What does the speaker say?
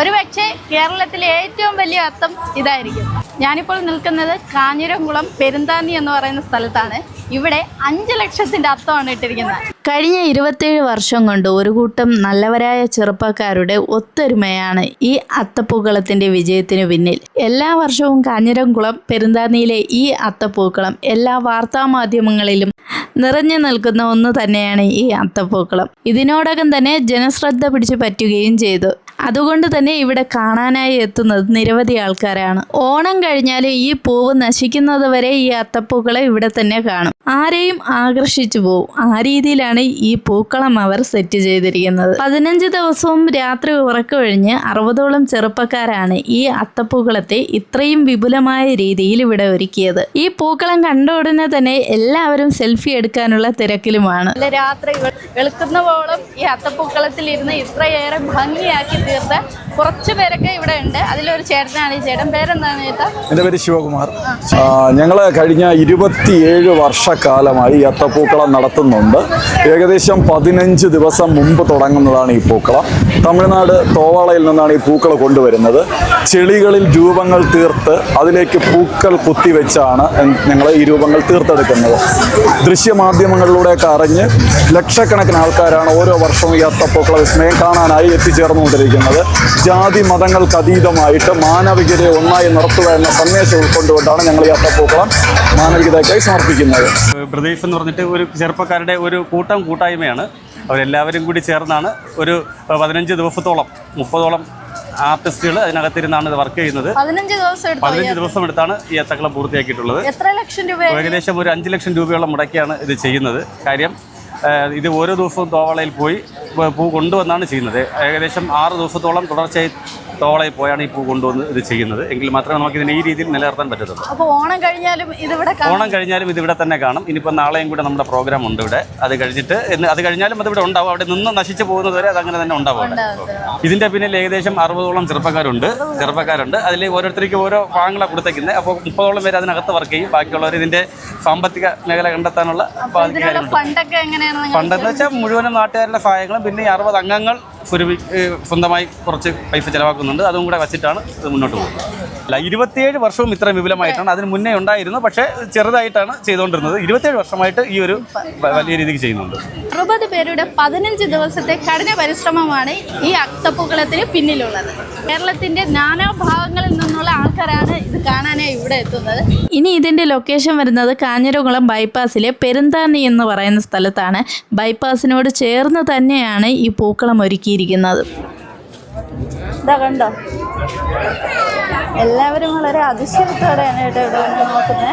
ഒരുപക്ഷെ കേരളത്തിലെ ഏറ്റവും വലിയ അത്തം ഇതായിരിക്കും. ഞാനിപ്പോൾ നിൽക്കുന്നത് കാഞ്ഞിരംകുളം പെരുന്താന്നി എന്ന് പറയുന്ന സ്ഥലത്താണ്. ഇവിടെ അഞ്ച് ലക്ഷത്തിന്റെ അത്തമാണ് ഇട്ടിരിക്കുന്നത്. കഴിഞ്ഞ ഇരുപത്തേഴ് വർഷം കൊണ്ട് ഒരു കൂട്ടം നല്ലവരായ ചെറുപ്പക്കാരുടെ ഒത്തൊരുമയാണ് ഈ അത്തപ്പൂക്കളത്തിന്റെ വിജയത്തിന് പിന്നിൽ. എല്ലാ വർഷവും കാഞ്ഞിരംകുളം പെരുന്താന്നിയിലെ ഈ അത്തപ്പൂക്കളം എല്ലാ വാർത്താമാധ്യമങ്ങളിലും നിറഞ്ഞു നിൽക്കുന്ന ഒന്ന് തന്നെയാണ് ഈ അത്തപ്പൂക്കളം. ഇതിനോടകം തന്നെ ജനശ്രദ്ധ പിടിച്ചു പറ്റുകയും ചെയ്തു. അതുകൊണ്ട് തന്നെ ഇവിടെ കാണാനായി എത്തുന്നത് നിരവധി ആൾക്കാരാണ്. ഓണം കഴിഞ്ഞാൽ ഈ പൂവ് നശിക്കുന്നത് വരെ ഈ അത്തപ്പൂക്കളെ ഇവിടെ തന്നെ കാണും. ആരെയും ആകർഷിച്ചു പോവും. ആ രീതിയിലാണ് ഈ പൂക്കളം അവർ സെറ്റ് ചെയ്തിരിക്കുന്നത്. പതിനഞ്ച് ദിവസവും രാത്രി ഉറക്കമൊഴിഞ്ഞ് അറുപതോളം ചെറുപ്പക്കാരാണ് ഈ അത്തപ്പൂക്കളത്തെ ഇത്രയും വിപുലമായ രീതിയിൽ ഇവിടെ ഒരുക്കിയത്. ഈ പൂക്കളം കണ്ട ഉടനെ തന്നെ എല്ലാവരും സെൽഫി എടുക്കാനുള്ള തിരക്കിലുമാണ്. രാത്രി വെളുക്കുന്നവോളം ഈ അത്തപ്പൂക്കളത്തിൽ ഇരുന്ന് ഇത്രയേറെ ഭംഗിയാക്കി തീർത്ത. കുറച്ച് പേരൊക്കെ ഇവിടെ ഉണ്ട്. അതിലൊരു ചേട്ടനാണ് ഈ ചേട്ടൻ. പേരെന്താണ് ചേട്ടാ? എന്റെ പേര് ശിവകുമാർ. ഞങ്ങൾ കഴിഞ്ഞ ഇരുപത്തിയേഴ് വർഷക്കാലമായി ഈ അത്തപ്പൂക്കളം നടത്തുന്നുണ്ട്. ഏകദേശം പതിനഞ്ച് ദിവസം മുമ്പ് തുടങ്ങുന്നതാണ് ഈ പൂക്കളം. തമിഴ്നാട് തോവാളയിൽ നിന്നാണ് ഈ പൂക്കൾ കൊണ്ടുവരുന്നത്. ചെളികളിൽ രൂപങ്ങൾ തീർത്ത് അതിലേക്ക് പൂക്കൾ കുത്തിവെച്ചാണ് ഞങ്ങൾ ഈ രൂപങ്ങൾ തീർത്തെടുക്കുന്നത്. ദൃശ്യമാധ്യമങ്ങളിലൂടെയൊക്കെ അറിഞ്ഞ് ലക്ഷക്കണക്കിന് ആൾക്കാരാണ് ഓരോ വർഷവും ഈ അത്തപ്പൂക്കള വിസ്മയം കാണാനായി എത്തിച്ചേർന്നുകൊണ്ടിരിക്കുന്നത്. ജാതി മതങ്ങൾക്ക് അതീതമായിട്ട് മാനവികതയെ ഒന്നായി നിർത്തുക എന്ന സന്ദേശം ഉൾക്കൊണ്ടുകൊണ്ടാണ് ഞങ്ങൾ ഈ അത്തപ്പൂക്കളം മാനവികതയ്ക്കായി സമർപ്പിക്കുന്നത്. പ്രദീപ് എന്ന് പറഞ്ഞിട്ട് ഒരു ചെറുപ്പക്കാരുടെ ഒരു കൂട്ടം കൂട്ടായ്മയാണ്. അവരെല്ലാവരും കൂടി ചേർന്നാണ് ഒരു പതിനഞ്ച് ദിവസത്തോളം മുപ്പതോളം ആർട്ടിസ്റ്റുകൾ അതിനകത്തിരുന്നാണ് ഇത് വർക്ക് ചെയ്യുന്നത്. പതിനഞ്ച് ദിവസം എടുത്തു പതിനഞ്ച് ദിവസം എടുത്താണ് ഈ അത്തക്കളം പൂർത്തിയാക്കിയിട്ടുള്ളത്. എത്ര ലക്ഷം രൂപ? ഏകദേശം ഒരു അഞ്ച് ലക്ഷം രൂപയോളം മുടക്കിയാണ് ഇത് ചെയ്യുന്നത്. കാര്യം ഇത് ഓരോ ദിവസവും തോവളയിൽ പോയി പൂ- കൊണ്ടുവന്നാണ് ചെയ്യുന്നത്. ഏകദേശം ആറ് ദിവസത്തോളം തുടർച്ചയായി തോവളയിൽ പോയാണ് ഈ പൂ കൊണ്ടുവന്ന് ഇത് ചെയ്യുന്നത്. എങ്കിൽ മാത്രമേ നമുക്ക് ഇതിനെ ഈ രീതിയിൽ നിലനിർത്താൻ പറ്റത്തുള്ളൂ. അപ്പോൾ ഓണം കഴിഞ്ഞാലും ഇതിവിടെ. ഓണം കഴിഞ്ഞാലും ഇതിവിടെ തന്നെ കാണും. ഇനിയിപ്പോൾ നാളെയും കൂടെ നമ്മുടെ പ്രോഗ്രാം ഉണ്ട് ഇവിടെ. അത് കഴിഞ്ഞിട്ട് അത് കഴിഞ്ഞാലും അത് ഇവിടെ ഉണ്ടാവും. അവിടെ നിന്ന് നശിച്ചു പോകുന്നതുവരെ അത് അങ്ങനെ തന്നെ ഉണ്ടാവും ഇതിന്റെ ഇതിന്റെ പിന്നിൽ ഏകദേശം അറുപതോളം ചെറുപ്പക്കാരുണ്ട്. ചെറുപ്പക്കാരുണ്ട്. അതിൽ ഓരോരുത്തർക്ക് ഓരോ ഭാഗങ്ങളെ കൊടുത്തേക്കുന്നത്. അപ്പോൾ മുപ്പതോളം പേര് അതിനകത്ത് വർക്ക് ചെയ്യും. ബാക്കിയുള്ളവർ ഇതിന്റെ സാമ്പത്തിക മേഖല കണ്ടെത്താനുള്ള പണ്ടെന്ന് വെച്ചാൽ മുഴുവനും നാട്ടുകാരുടെ സഹായങ്ങളും പിന്നെ ഈ അറുപത് അംഗങ്ങൾ ഒരു സ്വന്തമായി കുറച്ച് പൈസ ചിലവാക്കുന്നുണ്ട്. അതും കൂടെ വച്ചിട്ടാണ് ഇത് മുന്നോട്ട് പോകുന്നത്. അല്ല ഇരുപത്തിയേഴ് വർഷവും ഇത്ര വിപുലമായിട്ടാണ് അതിന് മുന്നേ ഉണ്ടായിരുന്നു. പക്ഷേ ചെറുതായിട്ടാണ് ചെയ്തുകൊണ്ടിരുന്നത്. ഇരുപത്തിയേഴ് വർഷമായിട്ട് ഈ ഒരു വലിയ രീതിക്ക് ചെയ്യുന്നുണ്ട്. അറുപത് പേരുടെ പതിനഞ്ച് ദിവസത്തെ കഠിന പരിശ്രമമാണ് ഈ അക്തപ്പൂക്കളത്തിന് പിന്നിലുള്ളത്. കേരളത്തിന്റെ നാനാഭാഗ കാണാനായി ഇവിടെ എത്തുന്നത്? ഇനി ഇതിന്റെ ലൊക്കേഷൻ വരുന്നത് കാഞ്ഞിരകുളം ബൈപ്പാസിലെ പെരുന്താന്നി എന്ന് പറയുന്ന സ്ഥലത്താണ്. ബൈപ്പാസിനോട് ചേർന്ന് തന്നെയാണ് ഈ പൂക്കളം ഒരുക്കിയിരിക്കുന്നത്. ഇതാ കണ്ടോ? എല്ലാവരും വളരെ അതിശയത്തോടെയാണ് കേട്ടോ ഇവിടെ വന്ന് നോക്കുന്നത്.